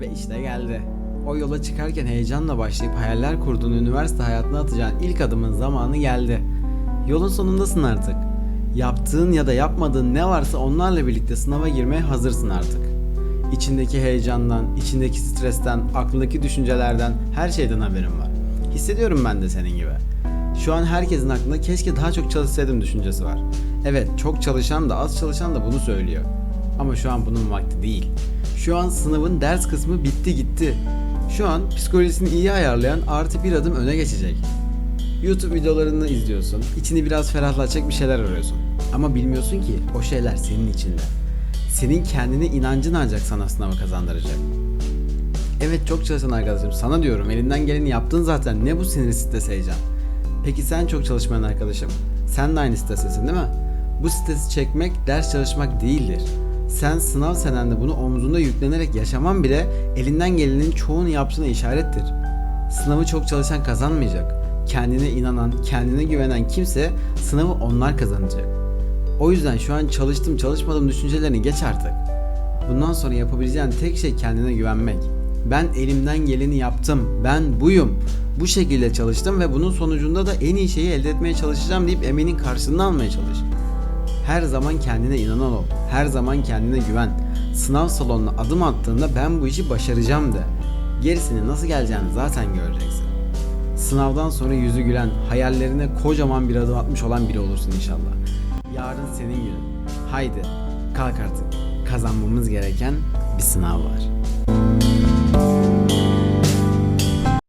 Ve işte geldi. O yola çıkarken heyecanla başlayıp hayaller kurduğun üniversite hayatına atacağın ilk adımın zamanı geldi. Yolun sonundasın artık. Yaptığın ya da yapmadığın ne varsa onlarla birlikte sınava girmeye hazırsın artık. İçindeki heyecandan, içindeki stresten, aklındaki düşüncelerden, her şeyden haberim var. Hissediyorum ben de senin gibi. Şu an herkesin aklında keşke daha çok çalışsaydım düşüncesi var. Evet, çok çalışan da az çalışan da bunu söylüyor. Ama şu an bunun vakti değil. Şu an sınavın ders kısmı bitti gitti. Şu an psikolojisini iyi ayarlayan artı bir adım öne geçecek. YouTube videolarını izliyorsun, içini biraz ferahlatacak bir şeyler arıyorsun. Ama bilmiyorsun ki o şeyler senin içinde. Senin kendine inancın ancak sana sınavı kazandıracak. Evet çok çalışan arkadaşım sana diyorum elinden geleni yaptın zaten ne bu sinir stres heyecan. Peki sen çok çalışmayan arkadaşım sen de aynı stresesin değil mi? Bu stresi çekmek ders çalışmak değildir. Sen sınav senende bunu omzunda yüklenerek yaşaman bile elinden gelenin çoğunu yaptığına işarettir. Sınavı çok çalışan kazanmayacak. Kendine inanan, kendine güvenen kimse sınavı onlar kazanacak. O yüzden şu an çalıştım çalışmadım düşüncelerini geç artık. Bundan sonra yapabileceğin tek şey kendine güvenmek. Ben elimden geleni yaptım. Ben buyum. Bu şekilde çalıştım ve bunun sonucunda da en iyi şeyi elde etmeye çalışacağım deyip emeğinin karşılığını almaya çalış. Her zaman kendine inanan ol. Her zaman kendine güven. Sınav salonuna adım attığında ben bu işi başaracağım de. Gerisini nasıl geleceğini zaten göreceksin. Sınavdan sonra yüzü gülen, hayallerine kocaman bir adım atmış olan biri olursun inşallah. Yarın senin günün. Haydi kalk artık. Kazanmamız gereken bir sınav var.